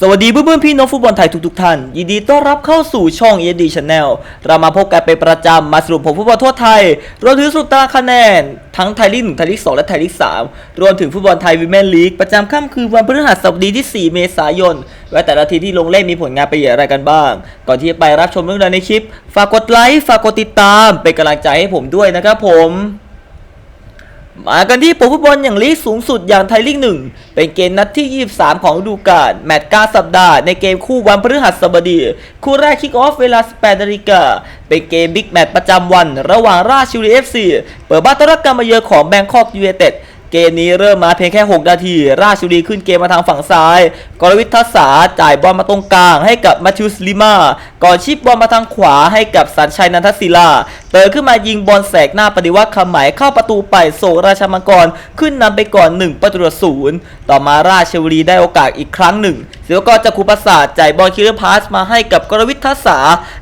สวัสดีเพื่อนๆพี่น้องฟุตบอลไทยทุกๆท่าน ยินดีต้อนรับเข้าสู่ช่อง ED Channel เรามาพบกันเป็นประจำมาสรุปผลฟุตบอลทั่วไทย รวมถึงสรุปตารางคะแนน ทั้งไทยลีก1ไทยลีก2และไทยลีก3รวมถึงฟุตบอลไทยวีแมนลีกประจำค่ำคืนวันพฤหัสบดีที่ 4 เมษายนและแต่ละทีที่ลงเล่นมีผลงานไปอย่างไรกันบ้าง ก่อนที่จะไปรับชมเรื่องราวในคลิป ฝากกดไลค์ฝากกดติดตามเป็นกำลังใจให้ผมด้วยนะครับผม มากันที่ผลฟุตบอลอย่างลีกสูงสุดอย่างไทยลีกหนึ่งเป็นเกมนัดที่ 23 ของฤดูกาลแมตช์กาสัปดาห์ในเกมคู่วันพฤหัสบดี คู่แรกคิกออฟเวลา 18นาฬิกาเป็นเกมบิ๊กแมตช์ประจำวัน ระหว่างราชบุรีเอฟซีเปิดบ้านต้อนรับการมาเยือนของแบงคอกยูไนเต็ดเกมนี้เริ่มมาเพียงแค่ 6 นาที ราชบุรีขึ้นเกมมาทางฝั่งซ้าย กรวิททัศาจ่ายบอลมาตรงกลางให้กับมาธิวสลิมา ก่อนชิปบอลมาทางขวาให้กับสัญชัยนันทศิลา เติร์ขึ้นมายิงบอลแสกหน้าปฏิวัติคำหมายเข้าประตูไปโศกราชมังกรขึ้นนำไปก่อน 1 ประตูศูนย์ต่อมาราชบุรีได้โอกาสอีกครั้งหนึ่งเสียวกรจากคูปราสาทจ่ายบอลคิลเลอร์พาสมาให้กับกรวิททัศสา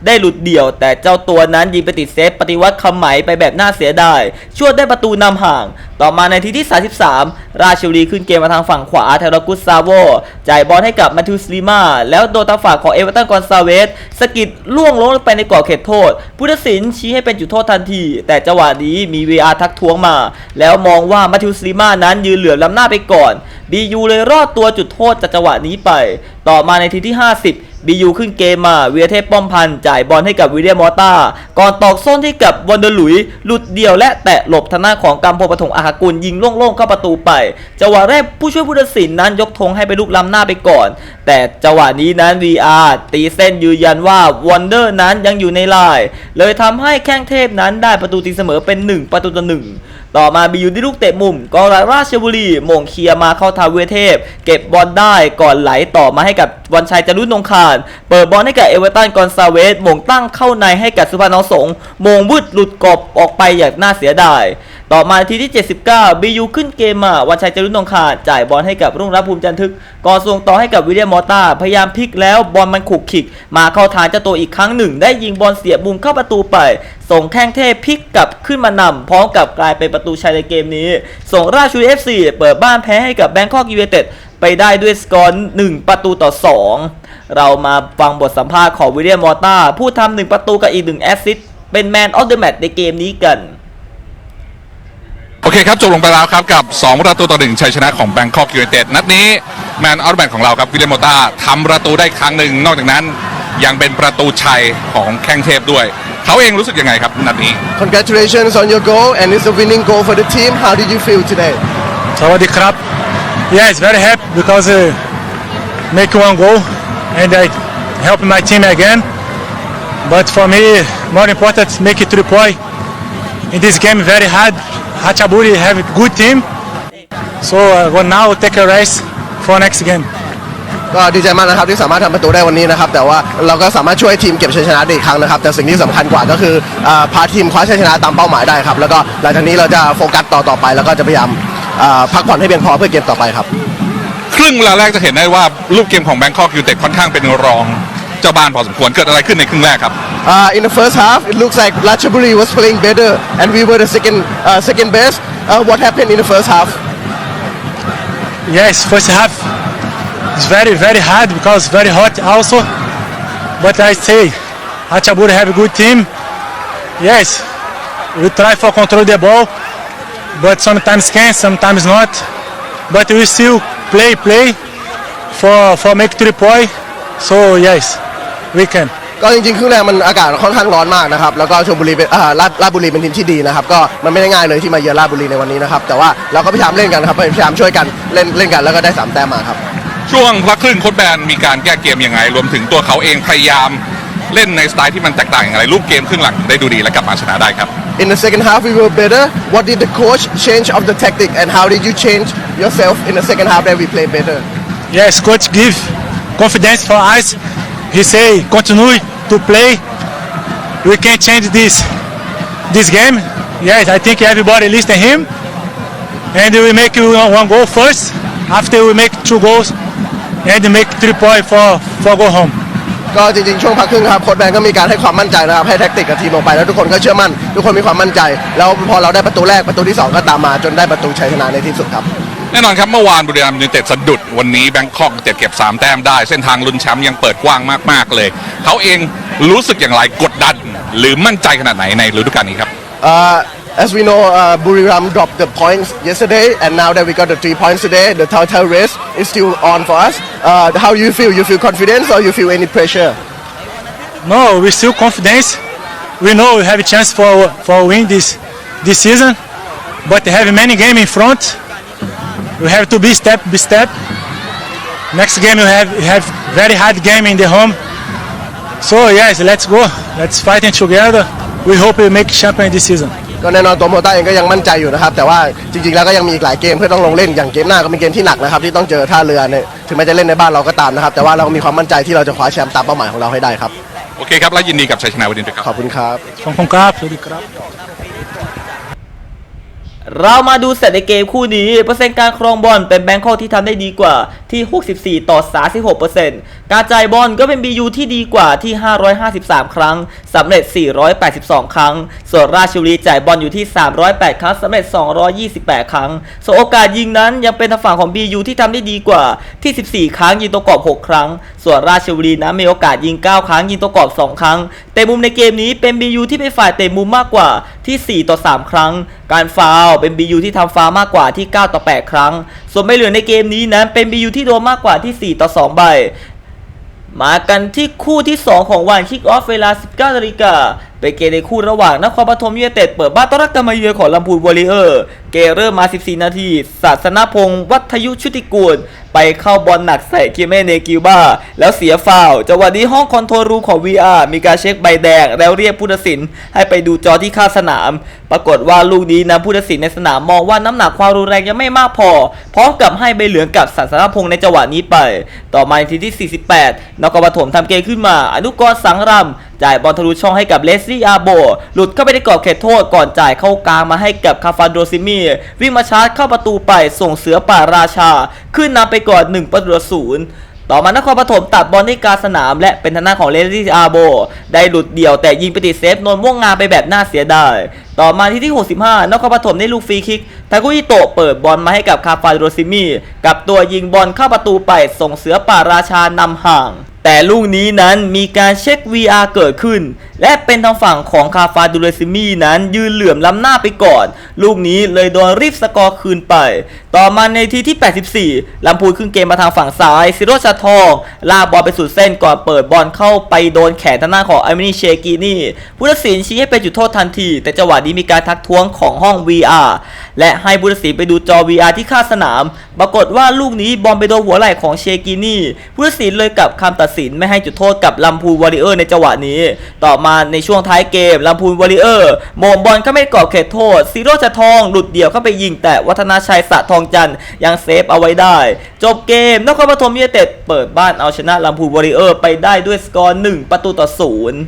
ได้หลุดเดี่ยว แต่เจ้าตัวนั้นยิงไปติดเซฟปฏิวัติคำหมายไปแบบน่าเสียดายช่วยได้ประตูนำห่าง ต่อมาในทีที่ 33 ราชบุรีขึ้นเกมมาทางฝั่งขวาเทรากุสซาโวจ่ายบอลให้กับมาทูสลิมาแล้วโดนทาฝั่งของเอเวอร์ตันกอนซาเวสสกิดล่วงลงไปในกรอบเขตโทษผู้ตัดสินชี้ให้เป็นจุดโทษทันที แต่จังหวะนี้มี VR ทักท้วงมา แล้วมองว่ามาทูสลิมานั้นยืนเหลือล้ำหน้าไปก่อนบียูเลยรอดตัวจุดโทษจากจังหวะนี้ไป ต่อมาในทีที่ 50 บียูขึ้นเกมมาเวียเทพป้อมพันจ่ายบอลให้กับวิเลียมมอร์ตาก่อนตอกส้นให้กับวอนเดอร์ลุยหลุดเดี่ยวและแตะหลบทางหน้าของกัมพลปฐมอาหากุลยิงโล่งๆเข้าประตูไปจังหวะแรกผู้ช่วยผู้ตัดสินนั้นยกธงให้ไปลูกล้ำหน้าไปก่อน แต่จังหวะนี้นั้น VR ตีเส้นยืนยันว่าวอนเดอร์นั้นยังอยู่ในลายเลยทำให้แข้งเทพนั้นได้ประตูตีเสมอเป็น 1 ประตูต่อหนึ่ง ต่อมาบียูได้ลูกเตะมุมกองหลังราชบุรีมงเคลียมาเข้าทาเวเทพ เก็บบอลได้ก่อนไหลต่อมาให้กับวันชัยจารุนงคารเปิดบอลให้กับเอเวอร์ตันกอนซาเวสมงตั้งเข้าในให้กับสุพรรณสงฆ์มงวุดหลุดกรอบออกไปอย่างน่าเสียดาย ต่อมาทีที่ 79บียูขึ้นเกมมาวันชัยจรุนงคาจ่ายบอลให้กับรุ่งรับภูมิจันทึกก่อส่งต่อให้กับวิลเลียมมอร์ตาพยายามพลิกแล้วบอลมันขุกขิก มาเข้าทางเจ้าตัวอีกครั้งหนึ่ง ได้ยิงบอลเสียบมุมเข้าประตูไป ส่งแข้งเทพพลิกกลับขึ้นมานำพร้อมกับกลายเป็นประตูชัยในเกมนี้ ส่งราชบุรีเอฟซีเปิดบ้านแพ้ให้กับแบงคอกยูไนเต็ดไปได้ด้วยสกอร์1ประตูต่อ 2 เรามาฟังบทสัมภาษณ์ของวิลเลียมมอร์ตาผู้ทำหนึ่งประตูกับอีกหนึ่งแอสซิสต์เป็นแมนออฟเดอะแมตช์ในเกมนี้กัน เคครับ จบลงไปแล้วครับ กับ 2 ประตูต่อหนึ่งชัยชนะของแบงคอกยูไนเต็ดนัดนี้แมนออฟแบนของเราครับวิลเลียมโมต้าทำประตูได้ครั้งหนึ่งนอกจากนั้นยังเป็นประตูชัยของแข้งเทพด้วย เขาเองรู้สึกยังไงครับนัดนี้ Congratulations on your goal, and it's a winning goal for the team. How did you feel today? Sawadee krap. Yeah, it's very happy because uh, make one goal and I help my team again. But for me, more important make it three point. In this game, very hard. Hachaburi have a good team, so uh, go now take a rest for next game. ก็ดีใจมากนะครับที่สามารถทำประตูได้วันนี้นะครับ แต่ว่าเราก็สามารถช่วยทีมเก็บชัยชนะได้อีกครั้งนะครับ แต่สิ่งที่สำคัญกว่าก็คืออ่าพาทีมคว้าชัยชนะตามเป้าหมายได้ครับ แล้วก็หลังจากนี้เราจะโฟกัสต่อต่อไป แล้วก็จะพยายามอ่าพักผ่อนให้เพียงพอเพื่อเกมต่อไปครับ ครึ่งเวลาแรกจะเห็นได้ว่าลูกเกมของแบงคอกยูไนเต็ดค่อนข้างเป็นรอง เจ้าบ้านพอสมควรเกิดอะไรขึ้นในครึ่งแรกครับ Uh, in the first half, it looks like Ratchaburi was playing better, and we were the second uh, second best. Uh, what happened in the first half? Yes, first half is very very hard because very hot also. But I say, Hachaburi have a good team. Yes, we try for control the ball, but sometimes can, sometimes not. But we still play play for for make three point. So yes, We can. ก็จริงๆครึ่งแรกมันอากาศค่อนข้างร้อนมากนะครับแล้วก็ชลบุรีเป็นอ่าราชราชบุรีเป็นทีมที่ดีนะครับก็มันไม่ได้ง่ายเลยที่มาเยือนราชบุรีในวันนี้นะครับแต่ว่าเราก็พยายามเล่นกันครับพยายามช่วยกันเล่นเล่นกันแล้วก็ได้สามแต้มมาครับ ช่วงพักครึ่งโค้ชแบนมีการแก้เกมยังไง รวมถึงตัวเขาเองพยายามเล่นในสไตล์ที่มันแตกต่างอย่างไรรูปเกมครึ่งหลังถึงได้ดูดีและกลับมาชนะได้ครับ In the second half we were better What did the coach change of the tactic and how did you change yourself in the second half that we played better Yes, coach give confidence for us. He say continue to play. We can change this this game. Yes, I think everybody listen him. And we make one goal first. After we make two goals, and make three point for for go home. ก็จริงๆช่วงพักครึ่งครับโค้ชแบนก็มีการให้ความมั่นใจนะครับให้แท็กติกกับทีมลงไปแล้วทุกคนก็เชื่อมั่น ทุกคนมีความมั่นใจ แล้วพอเราได้ประตูแรกประตูที่สองก็ตามมาจนได้ประตูชัยชนะในที่สุดครับ แน่นอนครับเมื่อวานบุรีรัมย์ยูไนเต็ดสะดุดวันนี้แบงคอกเจ็ดเก็บ 3 แต้มได้ เส้นทางลุ้นแชมป์ยังเปิดกว้างมาก ๆ เลย เขาเองรู้สึกอย่างไรกดดัน หรือมั่นใจขนาดไหนในฤดูกาลนี้ครับ Uh, as we know, uh, Buriram dropped the points yesterday, and now that we got the three points today, the title race is still on for us. Uh, how you feel? You feel confidence or you feel any pressure? No, we still confidence. We know we have a chance for for win this this season, but they have many game in front. We have to be step by step. Next game we have we have very hard game in the home. So yes, let's go. Let's fighting together. We hope we make champion this season. ก็แน่นอนตัวโมต้าเองก็ยังมั่นใจอยู่นะครับแต่ว่าจริงๆแล้วก็ยังมีอีกหลายเกมเพื่อต้องลงเล่นอย่างเกมหน้าก็เป็นเกมที่หนักนะครับที่ต้องเจอท่าเรือเนี่ยถึงแม้จะเล่นในบ้านเราก็ตามนะครับแต่ว่าเรามีความมั่นใจที่เราจะคว้าแชมป์ตามเป้าหมายของเราให้ได้ครับโอเคครับ และยินดีกับชัยชนะวันนี้ด้วยครับ ขอบคุณครับ Vamos com cap, tudo crap. เรามาดูเสร็จในเกมคู่นี้เปอร์เซ็นต์การครองบอลเป็นแบงคอกที่ทำได้ดีกว่า ที่ 64 ต่อ 36%การจ่ายบอลก็เป็น BU ที่ดีกว่าที่ 553 ครั้งสำเร็จ 482 ครั้ง ส่วนราชบุรีจ่ายบอลอยู่ที่ 308 ครั้งสำเร็จ 228 ครั้ง ส่วนโอกาสยิงนั้นยังเป็นทางฝั่งของ BU ที่ทำได้ดีกว่าที่ 14 ครั้งยิงตัวกรอบ 6 ครั้ง ส่วนราชบุรีนั้นมีโอกาสยิง 9 ครั้งยิงตัวกรอบ 2 ครั้ง แต่มุมในเกมนี้เป็น BU ที่เป็นฝ่ายเตะมุมมากกว่าที่ 4 ต่อ 3 ครั้ง การฟาวเป็น BU ที่ทำฟาวมากกว่าที่ 9 ต่อ 8 ครั้งส่วนไม่เหลือในเกมนี้นั้นเป็นบียูที่โดนมากกว่าที่ 4 ต่อ 2 ใบ มากันที่คู่ที่ 2 ของวันคิกออฟเวลา 19นาฬิกา เป็นเกมในคู่ระหว่างนครปฐมยูไนเต็ดเปิดบ้านต้อนรับการมาเยือนของลำพูนวอริเออร์ เกเริ่มมา 14 นาทีศาสนพงศ์วัฒยุชุติกูล ไปเข้าบอลหนักใส่คิเมเนกิวบาแล้วเสียฟาวจังหวะนี้ห้องคอนโทรลรูมของ VR มีการเช็คใบแดง แล้วเรียกผู้ตัดสิน ให้ไปดูจอที่ข้างสนาม ปรากฏว่าลูกนี้นะผู้ตัดสินในสนามมองว่าน้ำหนักความรุนแรงยังไม่มากพอพร้อมกับให้ใบเหลืองกับสันสนพงศ์ในจังหวะนี้ไป ต่อมานาทีที่ 48นครปฐมทำเกมขึ้นมา อนุกรสังรำ จ่ายบอลทะลุช่องให้กับเลสลี่อาโบ หลุดเข้าไปในกรอบเขตโทษก่อนจ่ายเข้ากลางมาให้กับคาฟานโดซิมีวิ่งมาชาร์จเข้าประตูไปส่งเสือป่าราชา ขึ้นนำไปก่อน1ประตูศูนย์ต่อมานครปฐมตัดบอลที่กลาสนาม และเป็นทางด้านของเลสลี่อาโบ ได้หลุดเดี่ยวแต่ยิงไปติดเซฟนนท์ม่วงงามไปแบบน่าเสียดาย ต่อมาที่ที่ 65 นครปฐมได้ลูกฟรีคิกทากุอิโตะเปิดบอลมาให้กับคาฟาโรซิมิกับตัวยิงบอลเข้าประตูไปส่งเสือป่าราชานำห่าง แต่ลูกนี้นั้นมีการเช็ค VR เกิดขึ้น และเป็นทางฝั่งของคาฟาดูเรซิมีนั้นยืนเหลื่อมล้ำหน้าไปก่อน ลูกนี้เลยโดนรีบสกอร์คืนไป ต่อมาในทีที่ 84 ลำพูนขึ้นเกมมาทางฝั่งซ้ายซิโรชาทองลากบอลไปสุดเส้นก่อนเปิดบอลเข้าไปโดนแขนทางหน้าของอามินีเชกีนี่ผู้ตัดสินชี้ให้เป็นจุดโทษทันที แต่จังหวะนี้มีการทักท้วงของห้อง VR และให้ผู้ตัดสินไปดูจอ VR ที่ข้างสนาม ปรากฏว่าลูกนี้บอลไปโดนหัวไหล่ของเชกินี่ผู้ตัดสินเลยกลับคำตัดสินไม่ให้จุดโทษกับลำพูนวอริเออร์ในจังหวะนี้ ต่อมาในช่วงท้ายเกมลำพูนวอริเออร์โมงบอลเข้าไม่กรอบเขตโทษซีโร่จะทองหลุดเดี่ยวเข้าไปยิง แต่วัฒนาชัยสะทองจันทร์ยังเซฟเอาไว้ได้ จบเกมนครปฐมยูไนเต็ดเปิดบ้านเอาชนะลำพูนวอริเออร์ไปได้ด้วยสกอร์1ประตูต่อศูนย์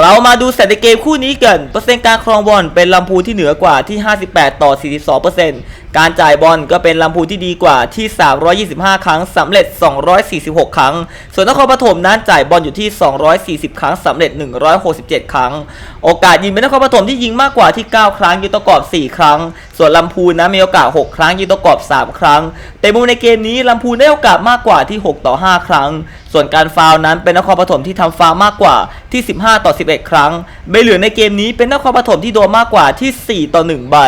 เรามาดูสถิติเกมคู่นี้กัน เปอร์เซ็นต์การครองบอลเป็นลำพูนที่เหนือกว่าที่ 58 ต่อ 42% การจ่ายบอลก็เป็นลำพูนที่ดีกว่าที่ 325 ครั้งสำเร็จ 246 ครั้ง ส่วนนครปฐมนั้นจ่ายบอลอยู่ที่ 240 ครั้งสำเร็จ 167 ครั้ง โอกาสยิงเป็นนครปฐมที่ยิงมากกว่าที่ 9 ครั้งยิงตัวกรอบ 4 ครั้ง ส่วนลำพูนนะมีโอกาส 6 ครั้งยิงตัวกรอบ 3 ครั้ง แต่มุมในเกมนี้ลำพูนได้โอกาสมากกว่าที่ 6 ต่อ 5 ครั้ง ส่วนการฟาวล์นั้นเป็นนครปฐมที่ทำฟาวล์มากกว่าที่ 15 ต่อ 11 ครั้งใบเหลืองในเกมนี้เป็นนครปฐมที่โดนมากกว่าที่ 4 ต่อ 1 ใบ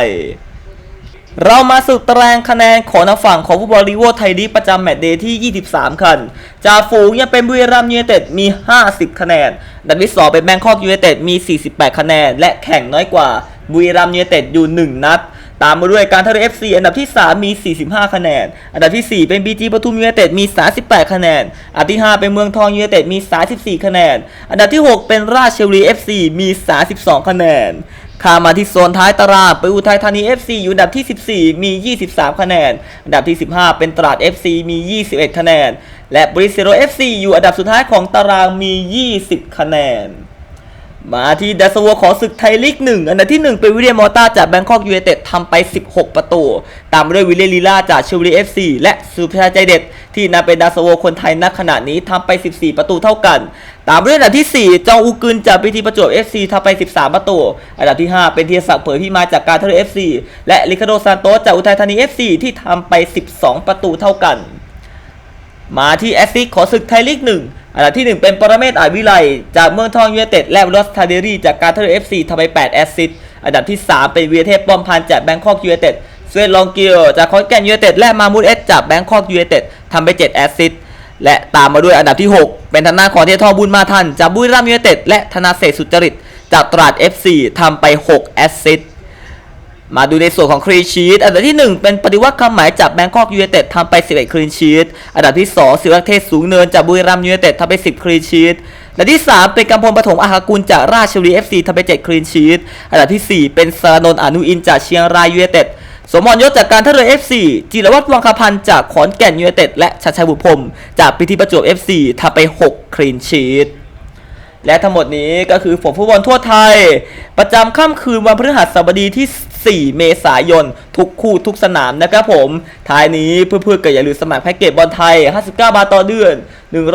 เรามาสรุปตารางคะแนนของทางฝั่งของฟุตบอลลีกโวไทยลีกประจำแมตช์เดย์ที่ 23 คัน จ่าฝูงยังเป็นบุรีรัมย์ยูไนเต็ดมี 50 คะแนนอันดับที่2เป็นแบงคอกยูไนเต็ดมี 48 คะแนน และแข่งน้อยกว่าบุรีรัมย์ยูไนเต็ดอยู่ 1 นัด ตามมาด้วยการท่าเรือ FC อันดับที่ 3 มี 45 คะแนน อันดับทีสี่4 เป็น BG ปทุมยูไนเต็ดมี 38 คะแนน อันดับที่ 5 เป็นเมืองทองยูไนเต็ดมี 34 คะแนน อันดับที่ 6 เป็นราชบุรี FC มี 32 คะแนนข้ามาที่โซนท้ายตารางไปอุทัยธานี FC อยู่อันดับที่ 14 มี 23 คะแนน อันดับที่ 15 เป็นตราด FC มี 21 คะแนน และบริสเซโร FC อยู่อันดับสุดท้ายของตารางมี 20 คะแนน มาที่ดัสโวขอศึกไทยลีกหนึ่งอันดับที่ 1 เป็นวิเลียมอต้าจากแบงคอกยูไนเต็ดทำไป 16 ประตู ตามด้วยวิเลียลีลาจากเชลซีเอฟซีและสุภาชัยใจเด็ด ที่นำเป็นดัสโวคนไทยณขณะนี้ทำไป 14 ประตูเท่ากัน ตามด้วยอันดับที่ 4 จองอูกึนจากพีทีประจวบ FC ทำไป 13 ประตู อันดับที่ 5 เป็นเทียศักเผยพิมาจากการท่าเรือ FC และลิคาโดซานโตสจากอุทัยธานี FC ที่ทำไป 12 ประตูเท่ากัน มาที่แอสซิขอศึกไทยลีกหนึ่ง อันดับที่ 1 เป็นปรเมศอาวิไลจากเมืองทองยูไนเต็ดและรอสทาเดรีจากการท่าเรือ FC ทำไป8แอสซิสต์อันดับที่ 3 เป็นวีเทพป้อมพันจากแบงคอกยูไนเต็ดสเวตลองเกียวจากคอนแกนยูไนเต็ดและมามูดเอสจากแบงคอกยูไนเต็ดทำไป7แอสซิสต์และตามมาด้วยอันดับที่ 6 เป็นทางหน้าของเทียทอบุญมาทันจากบุรีรัมย์ยูไนเต็ดและธนาเศษสุจริตจากตราด FC ทำไป6แอสซิสต์ มาดูในส่วนของคลีนชีตอันดับที่ 1 เป็นปฏิวัติคำหมายจากแบงคอกยูไนเต็ดทำไป 11คลีนชีตอันดับที่ 2 ศิวเทศสูงเนินจากบุรีรัมย์ยูไนเต็ดทำไป 10คลีนชีตอันดับที่ 3 เป็นกำพลปฐมอาหากุลจากราชบุรีเอฟซีทำไป 7คลีนชีตอันดับทีสี่ 4 เป็นสรนนท์อนุอินจากเชียงรายยูไนเต็ดสมพรยศจากการท่าเรือเอฟซีจิรวัตรวังคพันธ์จากขอนแก่นยูไนเต็ดและชัดชัยบุตรพรมจากพิธีประจวบเอฟซีทำไป 6คลีนชีตและทั้งหมดนี้ก็คือฝนฟุตบอลทั่วไทย ประจำค่ำคืนวันพฤหัสบดีที่ 4 เมษายน ทุกคู่ทุกสนามนะครับผม ท้ายนี้เพื่อนๆก็อย่าลืมสมัครแพ็กเกจบอลไทย 59 บาทต่อเดือน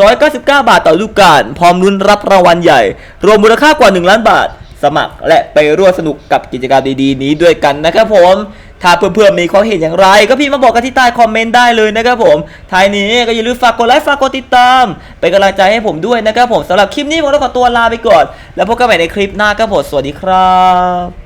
199 บาทต่อฤดูกาลพร้อมลุ้นรับรางวัลใหญ่ รวมมูลค่ากว่า 1 ล้านบาท สมัครและไปร่วมสนุกกับกิจกรรมดีๆ นี้ด้วยกันนะครับผมถ้าเพื่อนๆมีความเห็นอย่างไร ก็พี่มาบอกกันที่ใต้คอมเมนต์ได้เลยนะครับผมท้ายนี้ก็อย่าลืมฝากกดไลค์ฝากกดติดตาม เป็นกำลังใจให้ผมด้วยนะครับผมสำหรับคลิปนี้ผมต้องขอตัวลาไปก่อน แล้วพบกันใหม่ในคลิปหน้าครับผมสวัสดีครับ